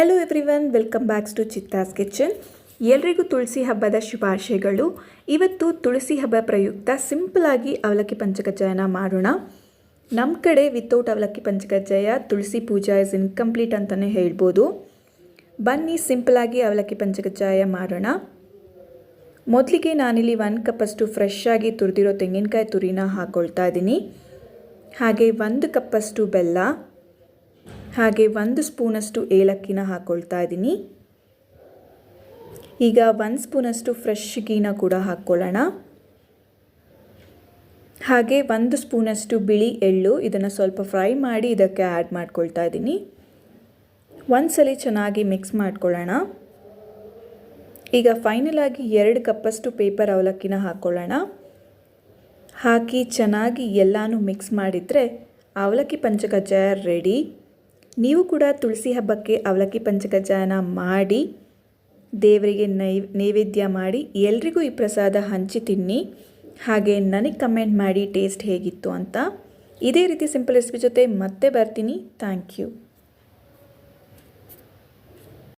Hello everyone welcome backs to Chitta's kitchen ಎಲ್ರಿಗೂ ತುಳಸಿ ಹಬ್ಬದ ಶುಭಾಶಯಗಳು. ಇವತ್ತು ತುಳಸಿ ಹಬ್ಬ ಪ್ರಯುಕ್ತ ಸಿಂಪಲಾಗಿ ಅವಲಕ್ಕಿ ಪಂಚಕಜ್ಜಾಯನ ಮಾಡೋಣ. ನಮ್ಮ ಕಡೆ ವಿತೌಟ್ ಅವಲಕ್ಕಿ ಪಂಚಕಜ್ಜಾಯ ತುಳಸಿ ಪೂಜಾ ಇಸ್ ಇನ್ಕಂಪ್ಲೀಟ್ ಅಂತಲೇ ಹೇಳ್ಬೋದು. ಬನ್ನಿ ಸಿಂಪಲಾಗಿ ಅವಲಕ್ಕಿ ಪಂಚಕಜ್ಜಾಯ ಮಾಡೋಣ. ಮೊದಲಿಗೆ ನಾನಿಲ್ಲಿ ಒನ್ ಕಪ್ಪಷ್ಟು ಫ್ರೆಶ್ ಆಗಿ ತುರಿದಿರೋ ತೆಂಗಿನಕಾಯಿ ತುರಿನ ಹಾಕ್ಕೊಳ್ತಾ ಇದ್ದೀನಿ. ಹಾಗೆ ಒಂದು ಕಪ್ಪಷ್ಟು ಬೆಲ್ಲ. ಹಾಗೆ ಒಂದು ಸ್ಪೂನಷ್ಟು ಏಲಕ್ಕಿನ ಹಾಕ್ಕೊಳ್ತಾ ಇದ್ದೀನಿ. ಈಗ ಒಂದು ಸ್ಪೂನಷ್ಟು ಫ್ರೆಶ್ ಗೀನ ಕೂಡ ಹಾಕ್ಕೊಳ್ಳೋಣ. ಹಾಗೆ ಒಂದು ಸ್ಪೂನಷ್ಟು ಬಿಳಿ ಎಳ್ಳು ಇದನ್ನು ಸ್ವಲ್ಪ ಫ್ರೈ ಮಾಡಿ ಇದಕ್ಕೆ ಆ್ಯಡ್ ಮಾಡ್ಕೊಳ್ತಾ ಇದ್ದೀನಿ. ಒಂದ್ಸಲಿ ಚೆನ್ನಾಗಿ ಮಿಕ್ಸ್ ಮಾಡ್ಕೊಳ್ಳೋಣ. ಈಗ ಫೈನಲ್ ಆಗಿ ಎರಡು ಕಪ್ಪಷ್ಟು ಪೇಪರ್ ಅವಲಕ್ಕಿನ ಹಾಕ್ಕೊಳ್ಳೋಣ. ಹಾಕಿ ಚೆನ್ನಾಗಿ ಎಲ್ಲನೂ ಮಿಕ್ಸ್ ಮಾಡಿದರೆ ಅವಲಕ್ಕಿ ಪಂಚಕಜ್ಜಾಯ ರೆಡಿ ನೀವು ಕೂಡ ತುಳಸಿ ಹಬ್ಬಕ್ಕೆ ಅವಲಕ್ಕಿ ಪಂಚಕಜ್ಜಾಯನ ಮಾಡಿ, ದೇವರಿಗೆ ನೈ, ನೈವೇದ್ಯ ಮಾಡಿ, ಎಲ್ರಿಗೂ ಈ ಪ್ರಸಾದ ಹಂಚಿ ತಿನ್ನಿ. ಹಾಗೆ ನನಗೆ ಕಮೆಂಟ್ ಮಾಡಿ, ಟೇಸ್ಟ್ ಹೇಗಿತ್ತು ಅಂತ. ಇದೇ ರೀತಿ ಸಿಂಪಲ್ ರೆಸಿಪಿ ಜೊತೆ ಮತ್ತೆ ಬರ್ತೀನಿ. Thank you.